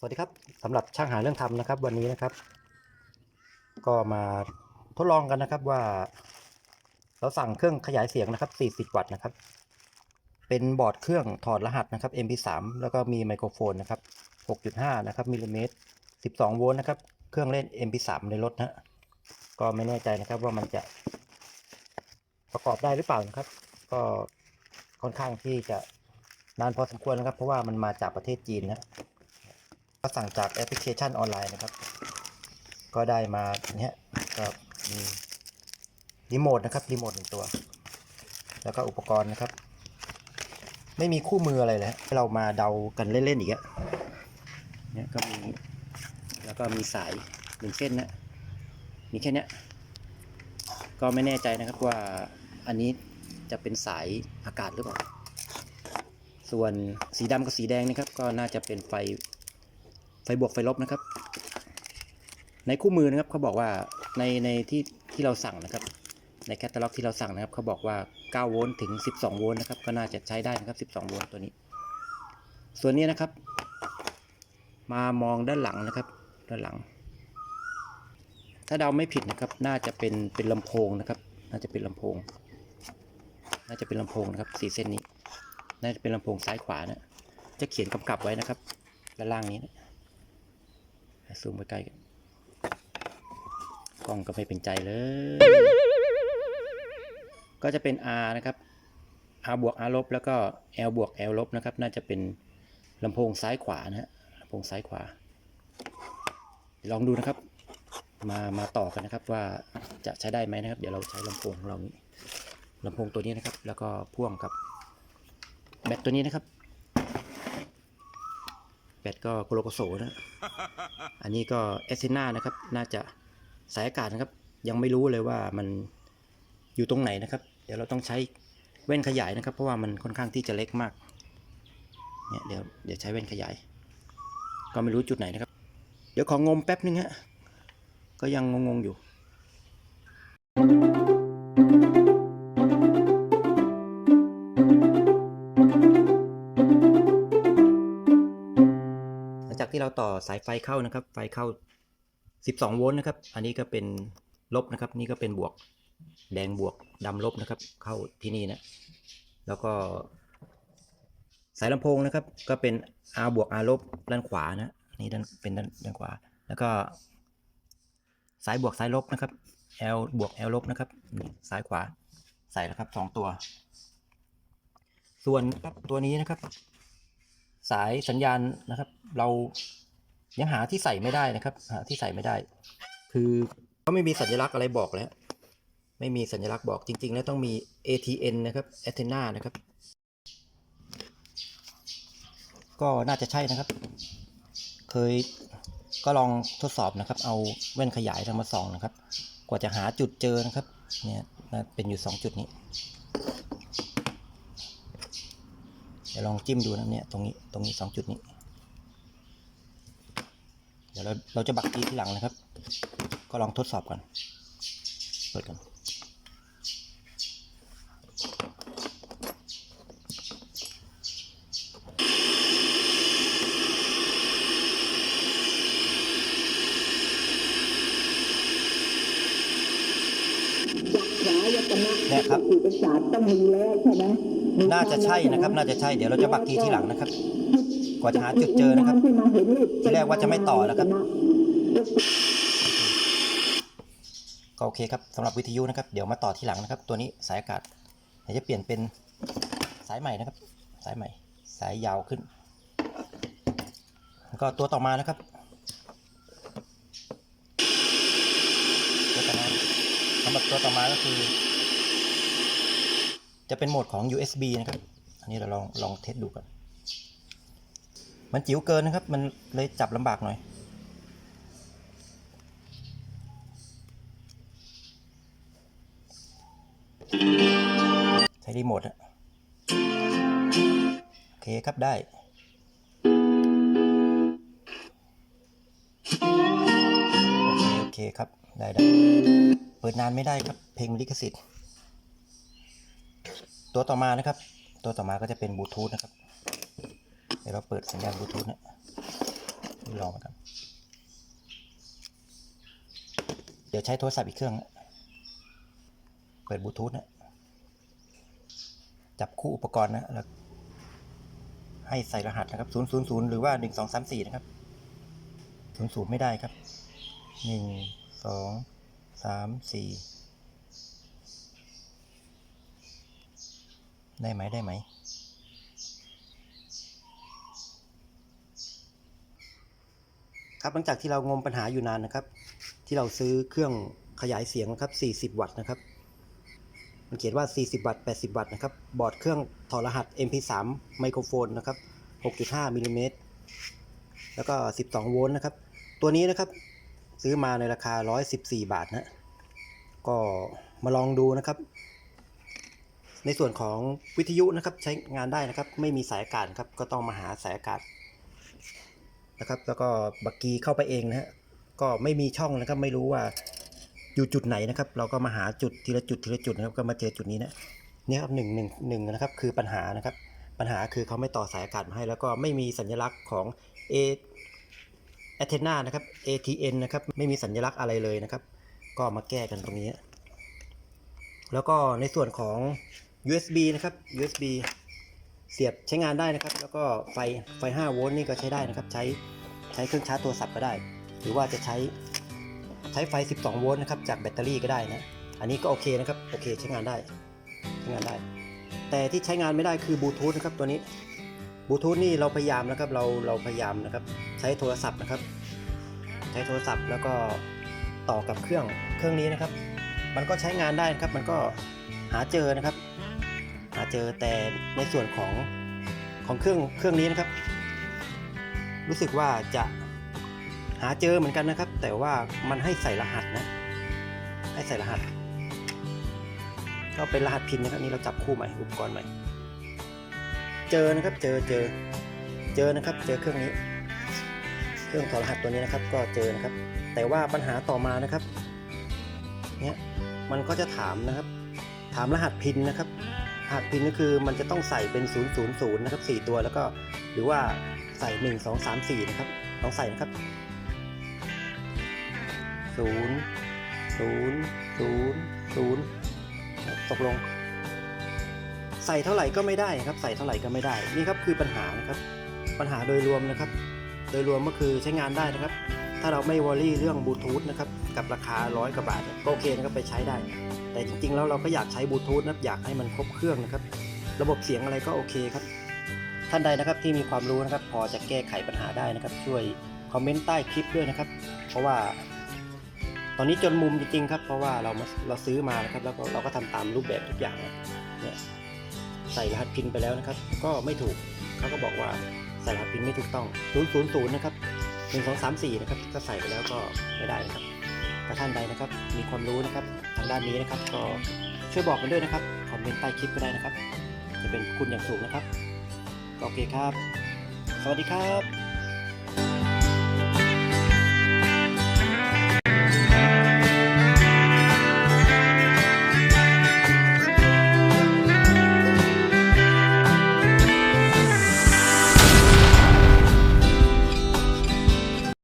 สวัสดีครับสำหรับช่างหาเรื่องทำนะครับ วันนี้นะครับ ก็มาทดลองกันนะครับว่า เราสั่งเครื่องขยายเสียงนะครับ 40 วัตต์นะครับ เป็นบอร์ดเครื่องถอดรหัสนะครับ MP3 แล้วก็มีไมโครโฟนนะครับ 6.5 นะครับมิลลิเมตร 12 โวลต์นะครับ เครื่องเล่น MP3 ในรถนะฮะก็ไม่แน่ใจนะครับว่ามันจะประกอบได้หรือเปล่านะครับ ก็ค่อนข้างที่จะนานพอสมควรนะครับ เพราะว่ามันมาจากประเทศจีนนะ ก็สั่งจากแอปพลิเคชันออนไลน์นะครับ ก็ได้มาเนี้ยก็มีรีโมทนะครับรีโมทหนึ่งตัว แล้วก็อุปกรณ์นะครับ ไม่มีคู่มืออะไรเลยฮะเรามาเดากันเล่นๆอีกอะเนี่ยก็มี แล้วก็มีสายหนึ่งเส้นนะมีแค่นี้ก็ไม่แน่ใจนะครับว่าอันนี้จะเป็นสายอากาศหรือเปล่า ส่วนสีดำกับสีแดงนะครับ ก็น่าจะเป็นไฟ ไฟบวกไฟลบนะครับ ในคู่มือนะครับเขาบอกว่าในในที่ที่เราสั่งนะครับ ในแคตตาล็อกที่เราสั่งนะครับเขาบอกว่า9โวลต์ถึง 12 โวลต์นะครับ ก็น่าจะใช้ได้นะครับ 12 โวลต์ตัวนี้ ส่วนนี้นะครับ มามองด้านหลังนะครับ ด้านหลัง ถ้าเดาไม่ผิดนะครับ น่าจะเป็นเป็นลำโพงนะครับ น่าจะเป็นลำโพง น่าจะเป็นลำโพงนะครับสีเส้นนี้ น่าจะเป็นลำโพงซ้ายขวานะจะเขียนกำกับไว้นะครับด้านล่างนี้นะ ซูมไปใกล้กันกล้องก็ไม่เป็นใจเลย ก็จะเป็น R นะครับ R บวก R ลบแล้วก็ L บวก L ลบนะครับ น่าจะเป็นลำโพงซ้ายขวานะฮะลำโพงซ้ายขวา ลองดูนะครับ มามาต่อกันนะครับว่าจะใช้ได้ไหมนะครับ เดี๋ยวเราใช้ลำโพงของเรานี้ลำโพงตัวนี้นะครับ แล้วก็พ่วงกับแบตตัวนี้นะครับ แบตก็โกโลโกโสนะ อันนี้ก็เอสเซนานะครับ น่าจะสายอากาศนะครับ ยังไม่รู้เลยว่ามันอยู่ตรงไหนนะครับ เดี๋ยวเราต้องใช้แว่นขยายนะครับ เพราะว่ามันค่อนข้างที่จะเล็กมาก เนี่ยเดี๋ยวเดี๋ยวใช้แว่นขยาย ก็ไม่รู้จุดไหนนะครับ เดี๋ยวของงมแป๊บนึงฮะ ก็ยังงงๆอยู่ จากที่เราต่อสายไฟเข้านะครับ ไฟเข้า 12 โวลต์นะครับ อันนี้ก็เป็นลบนะครับ นี่ก็เป็นบวก แดงบวกดำลบนะครับ เข้าที่นี่นะ แล้วก็สายลำโพงนะครับ ก็เป็น R บวก R ลบด้านขวานะ นี่ด้านเป็นด้านด้านขวา แล้วก็สายบวกสายลบนะครับ L บวก L ลบนะครับซ้ายขวาใส่แล้วครับสองตัว ส่วนตัวนี้นะครับ สายสัญญาณนะครับ เรายังหาที่ใส่ไม่ได้นะครับ หาที่ใส่ไม่ได้ คือก็ไม่มีสัญลักษณ์อะไรบอกแล้ว ไม่มีสัญลักษณ์บอกจริง ๆ แล้วต้องมี ATN นะครับ antenna นะครับ ก็น่าจะใช่นะครับ เคยก็ลองทดสอบนะครับ เอาแว่นขยายทำมาส่องนะครับ กว่าจะหาจุดเจอนะครับ เนี่ยเป็นอยู่ 2 จุดนี้ ดี๋ยวลองจิ้มดูนะเนี่ยตรงนี้ตรงนี้สองจุดนี้ เดี๋ยวเราเราจะบักกีที่หลังนะครับ ก็ลองทดสอบก่อนเปิดกันขายตนะเนี่ยครับเอกสารต้องมีแล้วใช่ไหม น่าจะใช่นะครับ น่าจะใช่เดี๋ยวเราจะบักกีที่หลังนะครับ กว่าจะหาจุดเจอนะครับ ที่แรกว่าจะไม่ต่อแล้วครับก็โอเคครับสำหรับวิทยุนะครับ เดี๋ยวมาต่อที่หลังนะครับ ตัวนี้สายอากาศเดี๋ยวจะเปลี่ยนเป็นสายใหม่นะครับ สายใหม่ สายยาวขึ้นแล้วก็ตัวต่อมานะครับตัวต่อมาสำหรับตัวต่อมาก็คือ จะเป็นโหมดของ USB นะครับ อันนี้เราลองลองเทสดูก่อนมันจิ๋วเกินนะครับ มันเลยจับลำบากหน่อย ใช้รีโมทอะโอเคครับได้โอเคโอเคครับ ได้ได้ เปิดนานไม่ได้ครับ เพลงลิขสิทธิ์ ตัวต่อมานะครับ ตัวต่อมาก็จะเป็นบลูทูธนะครับเดี๋ยวเราเปิดสัญญาณบลูทูธนะลองนะครับ เดี๋ยวใช้โทรศัพท์อีกเครื่องนะเปิดบลูทูธนะจับคู่อุปกรณ์นะแล้วให้ใส่รหัสนะครับ 000 หรือว่า 1234 นะครับ 00 ไม่ได้ครับ 1 2 3 4 ได้ไหมได้ไหม ครับหลังจากที่เรางมปัญหาอยู่นานนะครับ ที่เราซื้อเครื่องขยายเสียงนะครับ 40 วัตต์นะครับ มันเขียนว่า 40 วัตต์ 80 วัตต์นะครับ บอร์ดเครื่องถอดรหัส MP3 ไมโครโฟนนะครับ 6.5มิลลิเมตร แล้วก็ 12 โวลต์นะครับ ตัวนี้นะครับซื้อมาในราคา 114 บาทนะ ก็มาลองดูนะครับ ในส่วนของวิทยุนะครับใช้งานได้นะครับ ไม่มีสายอากาศครับก็ต้องมาหาสายอากาศนะครับ แล้วก็บักกีเข้าไปเองนะฮะก็ไม่มีช่องนะครับไม่รู้ว่าอยู่จุดไหนนะครับ เราก็มาหาจุดทีละจุดทีละจุดนะครับก็มาเจอจุดนี้นะเนี่ยครับหนึ่งหนึ่งหนึ่งนะครับคือปัญหานะครับ ปัญหาคือเขาไม่ต่อสายอากาศมาให้ แล้วก็ไม่มีสัญลักษณ์ของ A อเทนานะครับ ATN นะครับ ไม่มีสัญลักษณ์อะไรเลยนะครับ ก็มาแก้กันตรงนี้ แล้วก็ในส่วนของ USB นะครับ USB เสียบใช้งานได้นะครับ แล้วก็ไฟไฟ 5 โวลต์นี่ก็ใช้ได้นะครับ ใช้ใช้เครื่องชาร์จโทรศัพท์ก็ได้ หรือว่าจะใช้ใช้ไฟ 12 โวลต์นะครับ จากแบตเตอรี่ก็ได้นะ อันนี้ก็โอเคนะครับ โอเคใช้งานได้ ใช้งานได้ แต่ที่ใช้งานไม่ได้คือบลูทูธนะครับตัวนี้ บลูทูธนี่เราพยายามนะครับ เราเราพยายามนะครับ ใช้โทรศัพท์นะครับ ใช้โทรศัพท์แล้วก็ต่อกับเครื่องเครื่องนี้นะครับ มันก็ใช้งานได้นะครับ มันก็หาเจอนะครับ เจอแต่ในส่วนของของเครื่องเครื่องนี้นะครับ รู้สึกว่าจะหาเจอเหมือนกันนะครับ แต่ว่ามันให้ใส่รหัสนะ ให้ใส่รหัส ก็เป็นรหัสพินนะครับนี่เราจับคู่ใหม่อุปกรณ์ใหม่ เจอนะครับเจอเจอเจอนะครับ เจอเครื่องนี้ เครื่องถอดรหัสตัวนี้นะครับ ก็เจอนะครับ แต่ว่าปัญหาต่อมานะครับเนี่ยมันก็จะถามนะครับ ถามรหัสพินนะครับ หัสพินก็คือมันจะต้องใส่เป็น 000นะครับ4ตัวแล้วก็หรือว่าใส่ 1 2 3 4นะครับลองใส่นะครับ 0 0 0 0 ตกลง ใส่เท่าไหร่ก็ไม่ได้ครับ ใส่เท่าไหร่ก็ไม่ได้ นี่ครับคือปัญหานะครับ ปัญหาโดยรวมนะครับ โดยรวมก็คือใช้งานได้นะครับ ถ้าเราไม่วอรี่เรื่องบลูทูธนะครับกับราคาร้อยกว่าบาทก็โอเคนะครับไปใช้ได้ แต่จริงๆแล้วเราก็อยากใช้บลูทูธนะอยากให้มันครบเครื่องนะครับ ระบบเสียงอะไรก็โอเคครับ ท่านใดนะครับที่มีความรู้นะครับ พอจะแก้ไขปัญหาได้นะครับ ช่วยคอมเมนต์ใต้คลิปด้วยนะครับ เพราะว่า ตอนนี้จนมุมจริงๆครับ เพราะว่าเราเราซื้อมานะครับ แล้วเราก็ทำตามรูปแบบทุกอย่างเนี่ยใส่รหัสพินไปแล้วนะครับ ก็ไม่ถูกเขาก็บอกว่าใส่รหัสพินไม่ถูกต้อง000นะครับ หนึ่งสองสามสี่นะครับถ้าใส่ไปแล้วก็ไม่ได้นะครับถ้าท่านใดนะครับ มีความรู้นะครับทางด้านนี้นะครับ ก็ช่วยบอกกันด้วยนะครับคอมเมนต์ใต้คลิปก็ได้นะครับ จะเป็นคุณอย่างสูงนะครับ โอเคครับ สวัสดีครับ